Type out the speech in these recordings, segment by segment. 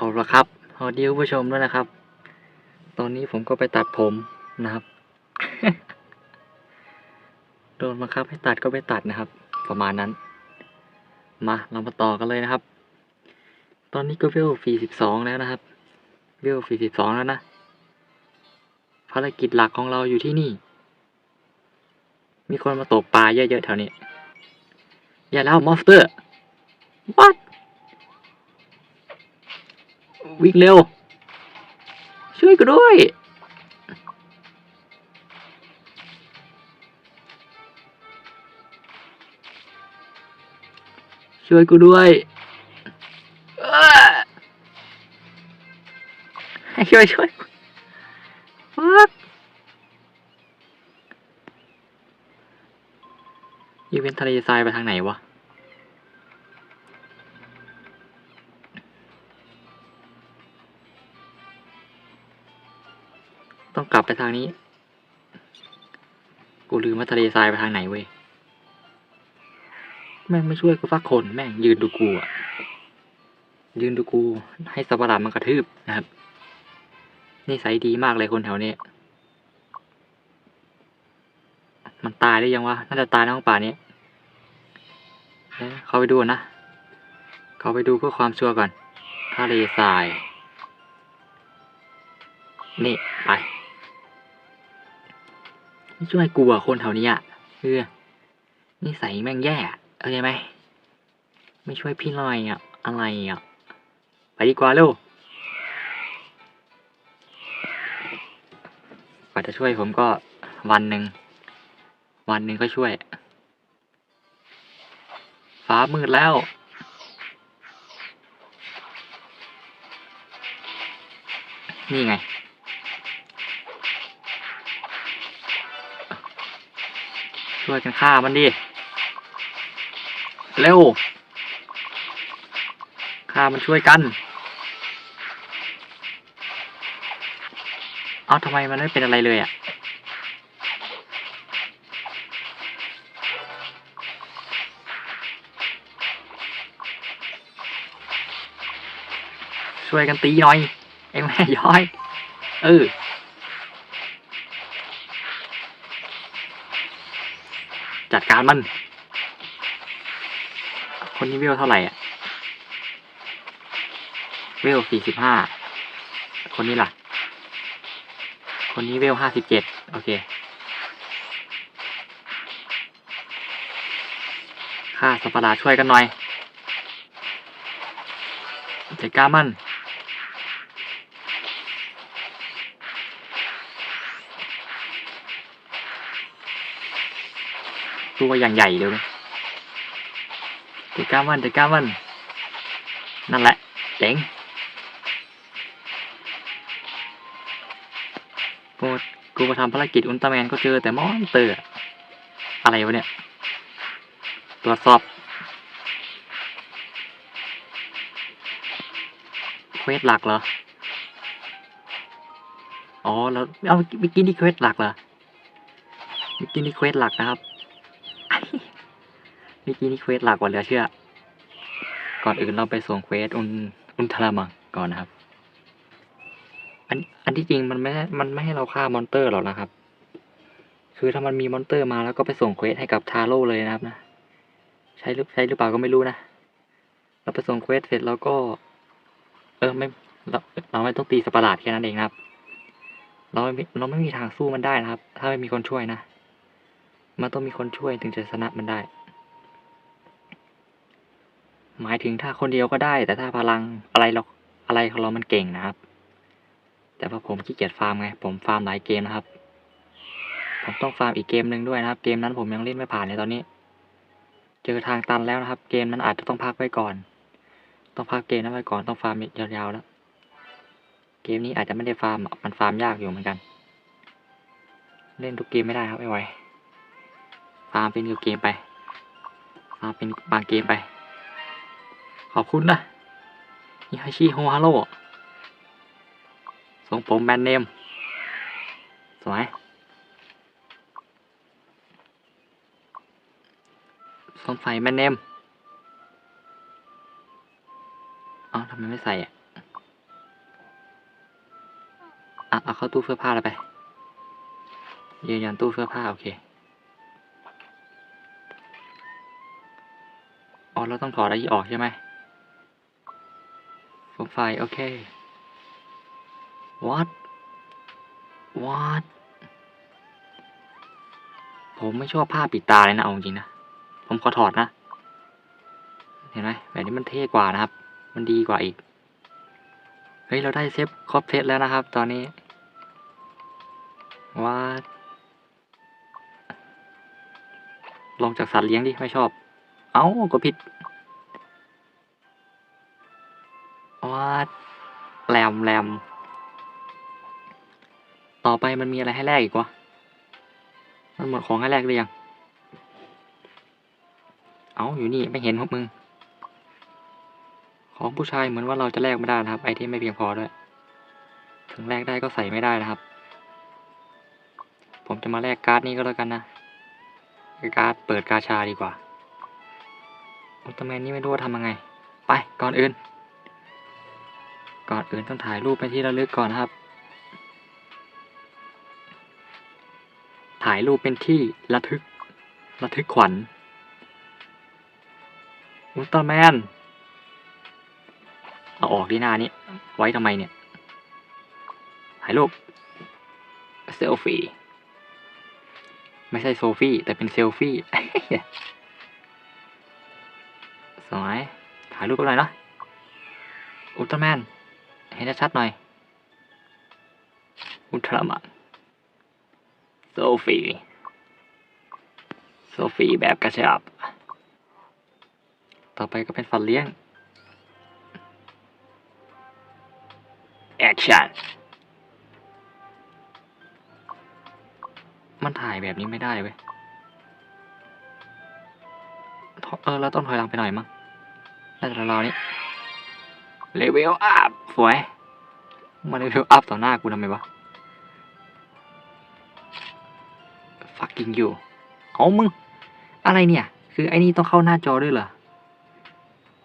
เอาละครับสวัสดีคุณผู้ชมด้วยนะครับ ตอนนี้ผมก็ไปตัดผมนะครับ โดนบังคับให้ตัดก็ไปตัดนะครับ ประมาณนั้น มาเรามาต่อกันเลยนะครับ ตอนนี้ก็เวลสี่สิบสองแล้วนะครับ เวลสี่สิบสองแล้วนะ ภารกิจหลักของเราอยู่ที่นี่ มีคนมาตกปลาเยอะๆแถวนี้ อย่าแล้วมอนสเตอร์ what วิ่งเร็ว ช่วยกูด้วย ช่วยกูด้วยช่วยช่วยฟักอีเวนทะเลทรายไปทางไหนวะ กลับไปทางนี้ กูลืมว่าทะเลทรายไปทางไหนเว้ย แม่งไม่ช่วยกูสักคนแม่งยืนดูกูอะยืนดูกู ให้สัตว์ปะหลาดมันกระทืบนะครับนิสัยดีมากเลยคนแถวนี้ มันตายได้ยังวะ น่าจะตายในห้องป่านี้เอ๊ะเขาไปดูนะ เขาไปดูเพื่อความชัวร์ก่อนทะเลทราย นี่ ไป ไม่ช่วยกูอะคนแถวนี้อะเออนิสัยแม่งแย่อเข้าใจไหมไม่ช่วยพี่หน่อยอะอะไรอะไปดีกว่าเร็วกว่าจะช่วยผมก็วันหนึ่งวันหนึ่งก็ช่วย ฟ้ามืดแล้วนี่ไง ช่วยกันฆ่ามันดิ เร็ว ฆ่ามันช่วยกัน เอาทำไมมันไม่เป็นอะไรเลยอะ ช่วยกันตีหน่อย เอ็งแม่ย้อย เออ จัดการมัน คนนี้เวลเท่าไหร่อะ เวลสี่สิบห้า คนนี้ล่ะ คนนี้เวลห้าสิบเจ็ด โอเค ค่าสัประหลาช่วยกันหน่อยจัดการมัน ตัวอย่างใหญ่เดี๋ยวนะจัดกามันจัดกามัน นั่นแหละเจ๋งกูกูมาทำภารกิจอุลตร้าแมนก็เจอแต่มอนเตอร์อะอะไรวะเนี่ย ตรวจสอบเควสหลักเหรอ อ๋อแล้วเอาเมื่อกี้นี่เควสหลักเหรอเมื่อกี้นี่เควสหลักนะครับ เมื่อกี้นี่เควสหลักกว่าเหลือเชื่อ ก่อนอื่นเราไปส่งเควสอุนอุนทรามังก่อนนะครับ อันอันที่จริงมันไม่ให้มันไม่ให้เราฆ่ามอนเตอร์หรอกนะครับ คือถ้ามันมีมอนเตอร์มาแล้วก็ไปส่งเควสให้กับทาโร่เลยนะครับนะ ใช่หรือใช่หรือเปล่าก็ไม่รู้นะ เราไปส่งเควสเสร็จแล้วก็ เออไม่เราเราไม่ต้องตีสัตว์ประหลาดแค่นั้นเองนะครับ เราไม่เราไม่มีทางสู้มันได้นะครับ ถ้าไม่มีคนช่วยนะ มันต้องมีคนช่วยถึงจะชนะมันได้ หมายถึงถ้าคนเดียวก็ได้ แต่ถ้าพลังอะไรเราอะไรของเรามันเก่งนะครับ แต่พอผมขี้เกียจฟาร์มไง ผมฟาร์มหลายเกมนะครับ ผมต้องฟาร์มอีกเกมหนึ่งด้วยนะครับ เกมนั้นผมยังเล่นไม่ผ่านเลยตอนนี้ เจอทางตันแล้วนะครับ เกมนั้นอาจจะต้องพักไว้ก่อน ต้องพักเกมนั้นไว้ก่อน ต้องฟาร์มยาวๆแล้ว เกมนี้อาจจะไม่ได้ฟาร์ม มันฟาร์มยากอยู่เหมือนกัน เล่นทุกเกมไม่ได้ครับไม่ไหวฟาร์มเป็นเกมไปฟาร์มเป็นบางเกมไป อบคุณนะฮิฮาชิโฮฮาโร่ทรงผมแบรนด์เนม สวยทรงใส่แบรนด์เนมเอ้าทำไมไม่ใส่อะะเอาเข้าตู้เสื้อผ้าแล้วไปยืนยันตู้เสื้อผ้า โอเค อ๋อ เราต้องถอดอะไรออกใช่ไหม โปรไฟล์โอเค what what ผมไม่ชอบผ้าปิดตาเลยนะ เอาจริงนะ ผมขอถอดนะ เห็นไหมแบบนี้มันเท่กว่านะครับ มันดีกว่าอีก เฮ้ย เราได้เซฟครบเซตแล้วนะครับ ตอนนี้ ว่าลองจากสัตว์เลี้ยงดิ ไม่ชอบ เอ้าก็ผิด ว่าแรมแรมต่อไปมันมีอะไรให้แลกอีกวะ มันหมดของให้แลกหรือยัง เอาอยู่นี่ไม่เห็นพวกมึง ของผู้ชายเหมือนว่าเราจะแลกไม่ได้นะครับ ไอเทมไม่เพียงพอด้วย ถึงแลกได้ก็ใส่ไม่ได้นะครับ ผมจะมาแลกการ์ดนี้ก็แล้วกันนะ การ์ดเปิดกาชาดีกว่าอุลตร้าแมนนี่ไม่รู้ว่าทำยังไง ไปก่อนอื่น ก่อนอื่นต้องถ่ายรูปเป็นที่ระลึกก่อนนะครับ ถ่ายรูปเป็นที่ระทึก ระทึกขวัญ อุลตร้าแมน เอาออกที่หน้านี้ ไว้ทำไมเนี่ย ถ่ายรูป เซลฟี่ ไม่ใช่โซฟี่ แต่เป็นเซลฟี่ สวยถ่ายรูปกันหน่อยเนาะอุลตร้าแมน เห็นชัดๆหน่อยอุลตร้าแมนโซฟีโซฟีแบบกระชับ ต่อไปก็เป็นฟันเลี้ยง แอคชั่น มันถ่ายแบบนี้ไม่ได้เว้ย เออ เราต้องถอยหลังไปหน่อยมั้งน่าจะราวๆนี้ เลเวลอัพสวยมาเลเวลอัพต่อหน้ากูทำไมวะ fucking you เอามึง อะไรเนี่ย คือไอ้นี่ต้องเข้าหน้าจอด้วยเหรอ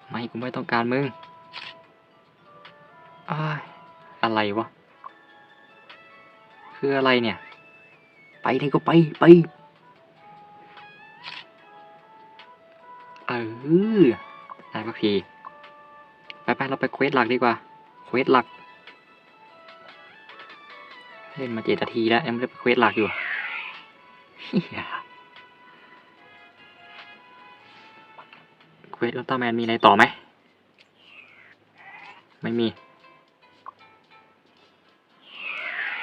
ไม่กูไม่ต้องการมึงอะไรวะ คืออะไรเนี่ย ไปนี่ก็ไปไปเออได้พักที เราไปเควสหลักดีกว่า เควสหลัก เล่นมาเจ็ดนาทีแล้วยังไม่ได้ไปเควสหลักอยู่เควสอุลต้าแมนมีอะไรต่อไหม ไม่มี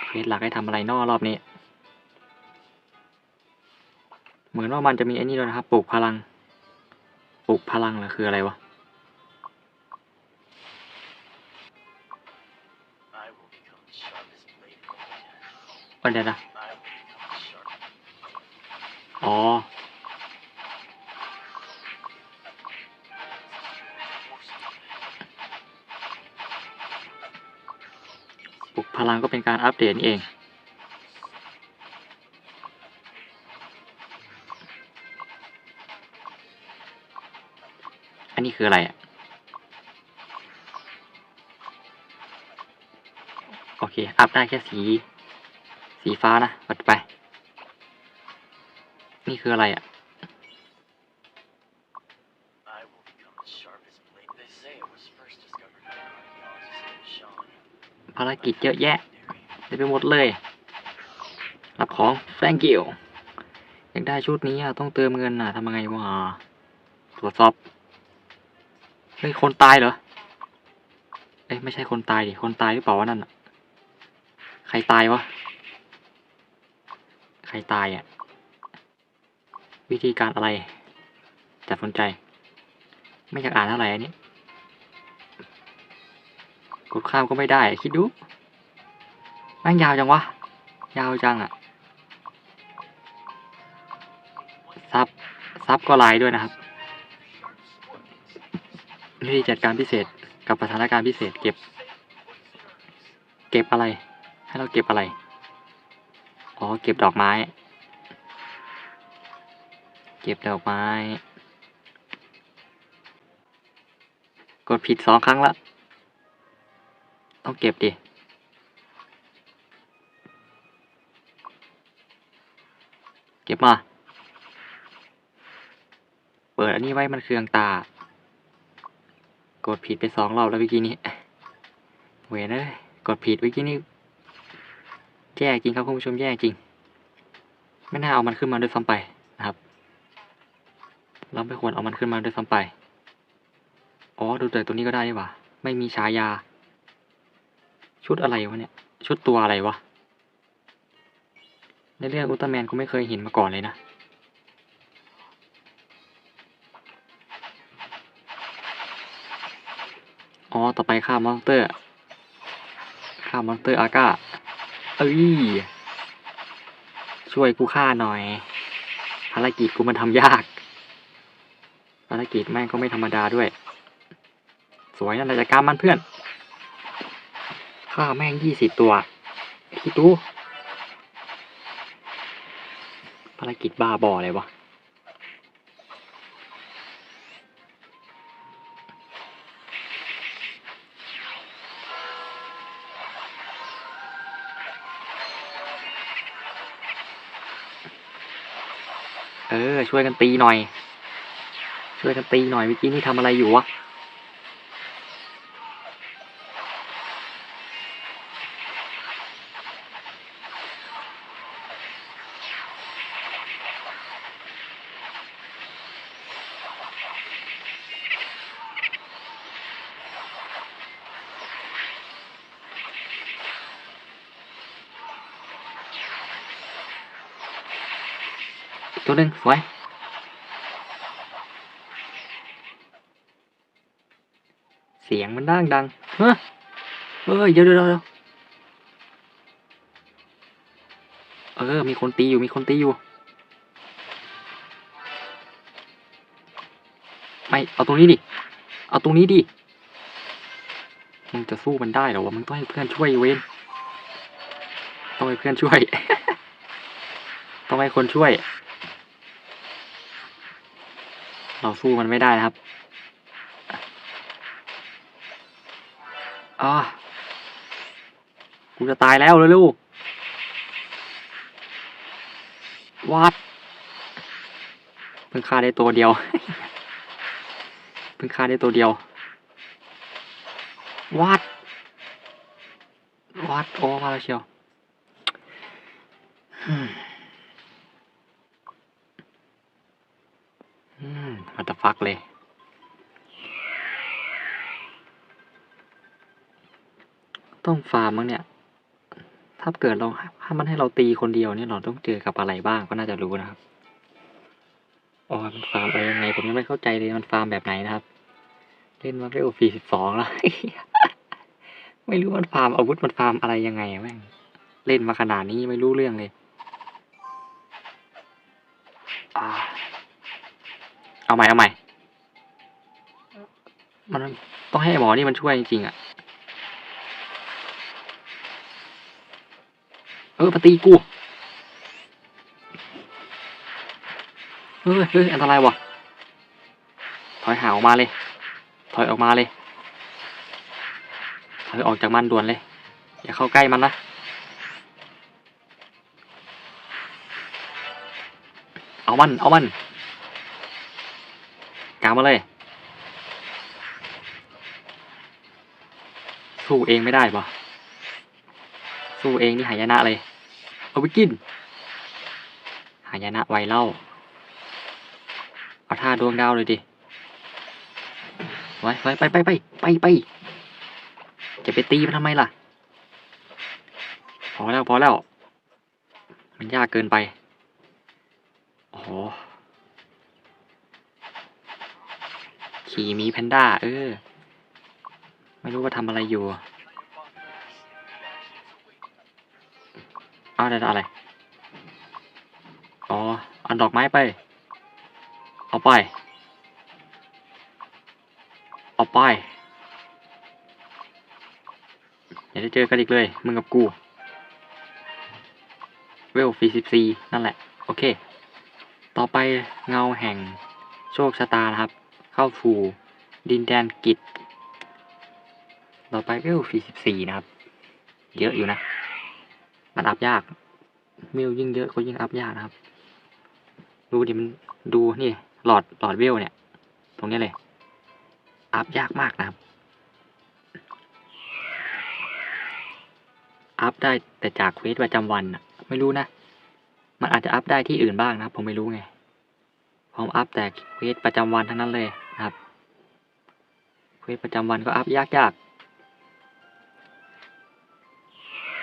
เควสหลักให้ทำอะไรนอกรอบนี้ เหมือนว่ามันจะมีไอ้นี่ด้วยนะครับ ปลูกพลัง ปลูกพลังหรอคืออะไรวะ วันเดียวนะ อ๋อ ปลุกพลังก็เป็นการอัปเดตนี่เองอันนี้คืออะไรอะ โอเค อัพได้แค่สี สีฟ้านะปัดไป นี่คืออะไรอะ ภารกิจเยอะแยะเต็มไปหมดเลย รับของ thank you อยากได้ชุดนี้อะ ต้องเติมเงินอะทำยังไงวะตรวจสอบเฮ้ยคนตายเหรอ เอ้ยไม่ใช่คนตายดิ คนตายหรือเปล่าวะนั่นอะ ใครตายวะ ใครตายอะ วิธีการอะไร แต่สนใจ ไม่อยากอ่านเท่าไหร่อันนี้ กดข้ามก็ไม่ได้ คิดดูแม่งยาวจังวะ ยาวจังอะ ซับ ซับก็ไลน์ด้วยนะครับวิธีจัดการพิเศษกับสถานการณ์พิเศษเก็บ เก็บอะไร ให้เราเก็บอะไร เก็บดอกไม้ เก็บดอกไม้ กดผิดสองครั้งละ ต้องเก็บดิเก็บมา เปิดอันนี้ไว้มันเคืองตา กดผิดไปสองรอบแล้วเมื่อกี้นี้ เวรเลยกดผิดเมื่อกี้นี้ แย่จริงครับคุณผู้ชมแย่จริง ไม่น่าเอามันขึ้นมาด้วยซ้ำไปนะครับ เราไม่ควรเอามันขึ้นมาด้วยซ้ำไป อ๋อดูจากตัวนี้ก็ได้นี่หว่าไม่มีฉายา ชุดอะไรวะเนี่ย ชุดตัวอะไรวะ ในเรื่องอุลตร้าแมนกูไม่เคยเห็นมาก่อนเลยนะอ๋อ ต่อไปฆ่ามอนสเตอร์ฆ่ามอนสเตอร์อาก้า เอ้ย ช่วยกูฆ่าหน่อย ภารกิจกูมันทำยาก ภารกิจแม่งก็ไม่ธรรมดาด้วย สวยนั่นแหละการมันเพื่อน ฆ่าแม่งยี่สิบตัวพี่ตู้ภารกิจบ้าบออะไรวะ ออช่วยกันตีหน่อย ช่วยกันตีหน่อยเมื่อกี้นี่ทำอะไรอยู่วะ ตัวหนึ่งสวยเสียงมันดังดังเฮ้ยเฮ้ยเดี๋ยวเดี๋ยวเดี๋ยวเออ มีคนตีอยู่มีคนตีอยู่ ไม่ เอาตรงนี้ดิ เอาตรงนี้ดิ มึงจะสู้มันได้เหรอวะ มึงต้องให้เพื่อนช่วยเว้นต้องให้เพื่อนช่วย ต้องให้คนช่วย เราสู้มันไม่ได้นะครับอ่ากูจะตายแล้วเร็วๆวัดเพิ่งฆ่าได้ตัวเดียว เพิ่งฆ่าได้ตัวเดียววัดวัดโอ้มาแล้วเชียว อืมอืมมันจะฟักเลย ต้องฟาร์มมั้งเนี่ย ถ้าเกิดเราถ้ามันให้เราตีคนเดียวเนี่ยเราต้องเจอกับอะไรบ้างก็น่าจะรู้นะครับอ๋อมันฟาร์มอะไรยังไงผมยังไม่เข้าใจเลยมันฟาร์มแบบไหนนะครับ เล่นมาเร็วฟีสิบสองแล้ว ไม่รู้มันฟาร์มอาวุธมันฟาร์มอะไรยังไงแม่งเล่นมาขนาดนี้ไม่รู้เรื่องเลย อ่า เอาใหม่เอาใหม่ มันต้องให้หมอนี่มันช่วยจริงๆอะ เออปตีกูเฮ้ยเฮ้ยอันตรายวะถอยห่างออกมาเลย ถอยออกมาเลย ถอยออกจากมันด่วนเลย อย่าเข้าใกล้มันนะเอามัน เอามันกางมาเลย สู้เองไม่ได้ปะสู้เองนี่หายนะเลย เอาไปกิน หายนะไวเล่า เอาท่าดวงดาวเลยดิ ไว้ไว้ไปไปไปไปไป จะไปตีมันทำไมล่ะ พอแล้วพอแล้ว มันยากเกินไป โอ้โห ขี่มีแพนด้า เออ ไม่รู้ว่าทำอะไรอยู่อ้าวได้อะไร อ๋ออันดอกไม้ไป เอาไป เอาไป อย่าได้เจอกันอีกเลย มึงกับกู เวลฟีสิบซีนั่นแหละ โอเค ต่อไปเงาแห่งโชคชะตานะครับ เข้าสู่ดินแดนกิจต่อไปเวลฟีสิบสี่นะครับ เยอะอยู่นะ มันอัพยากมิลยิ่งเยอะก็ยิ่งอัพยากนะครับ ดูดิมันดูนี่หลอดหลอดเวลเนี่ย ตรงนี้เลย อัพยากมากนะครับ อัพได้แต่จากเควสประจำวันอะไม่รู้นะ มันอาจจะอัพได้ที่อื่นบ้างนะผมไม่รู้ไง ผมอัพแต่เควสประจำวันทั้งนั้นเลย วสประจำวันก็อัพยากยากๆ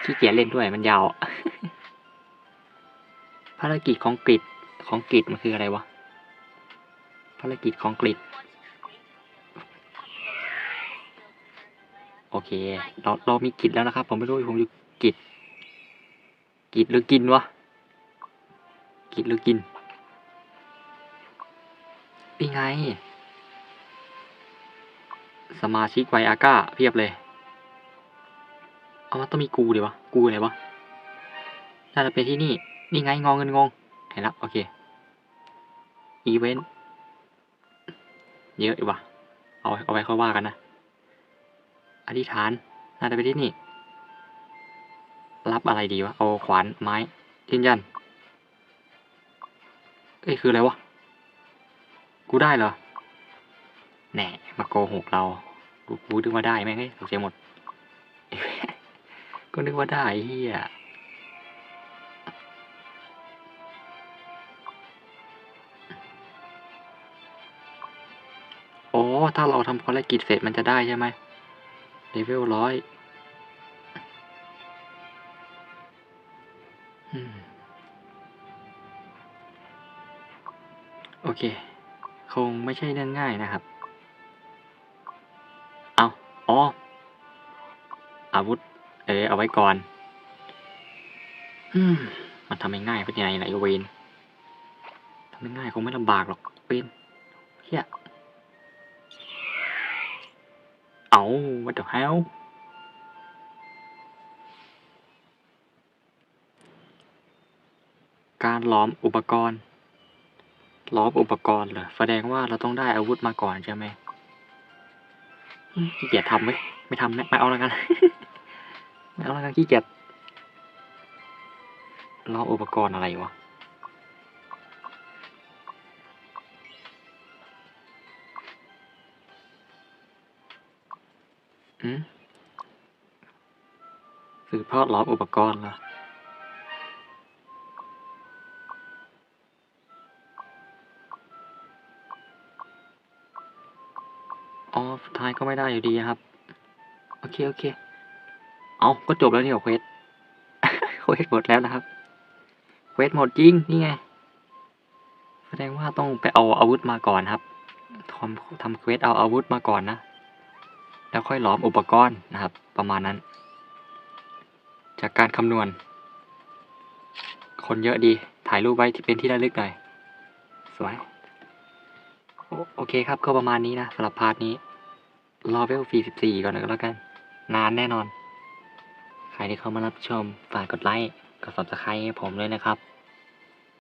ขี้เกียจเล่นด้วยมันยาว ภารกิจของกริดของกริดมันคืออะไรวะ ภารกิจของกริดโอเค เราเรามีกิจแล้วนะครับ ผมไม่รู้ผมอยู่กิจ กิจหรือกินวะ กิจหรือกินนี่ไง สมาชิกไวอาก้าเพียบเลย เอามันต้องมีกูดิวะ กูอะไหนวะ น่าจะเป็นที่นี่ นี่ไงงอเงินงง เห็นแล้วโอเค อีเวนต์ เยอะอีกว่ะ เอาเอาไว้ค่อยว่ากันนะ อธิษฐาน น่าจะไปที่นี่ รับอะไรดีวะ เอาขวานไม้ยืนยัน เอ้ยคืออะไรวะ กูได้เหรอ แหน่มาโกหกเรากูนึกว่าได้แม่งเอ้ยตกใจหมด ก็นึกว่าได้เฮียโอ้ถ้าเราทำภารกิจเสร็จมันจะได้ใช่ไหมเลเวลร้อยโอเค คงไม่ใช่เรื่องง่ายนะครับ อาอ๋อ อาวุธ เออเอาไว้ก่อน อืม มันทำง่ายเป็นยังไงไหนเวนทำง่ายคงไม่ลำบากหรอกเวนเฮียเอา what the hell การล้อมอุปกรณ์ ล้อมอุปกรณ์เหรอแสดงว่าเราต้องได้อาวุธมาก่อนใช่ไหม ขี้เกียจทำเว้ยไม่ทำไม่ไม่เอาแล้วกันไม่เอาแล้วกันขี้เกียจล้ออุปกรณ์อะไรวะอืมสืบทอดล้อมอุปกรณ์เหรอ สุดท้ายก็ไม่ได้อยู่ดีครับ โอเค โอเค เอาก็จบแล้วนี่กับเควสเควสหมดแล้วนะครับ เควสหมดจริง นี่ไง แสดงว่าต้องไปเอาอาวุธมาก่อนครับทำทำเควสเอาอาวุธมาก่อนนะ แล้วค่อยหลอมอุปกรณ์นะครับ ประมาณนั้น จากการคำนวณ คนเยอะดี ถ่ายรูปไว้ที่เป็นที่ระลึกหน่อย สวยโอโอเคครับก็ประมาณนี้นะสำหรับพาร์ทนี้ รอเวล44 ก่อนก็แล้วกัน นานแน่นอน ใครที่เข้ามารับชม ฝากกดไลค์ กด subscribe ให้ผมด้วยนะครับ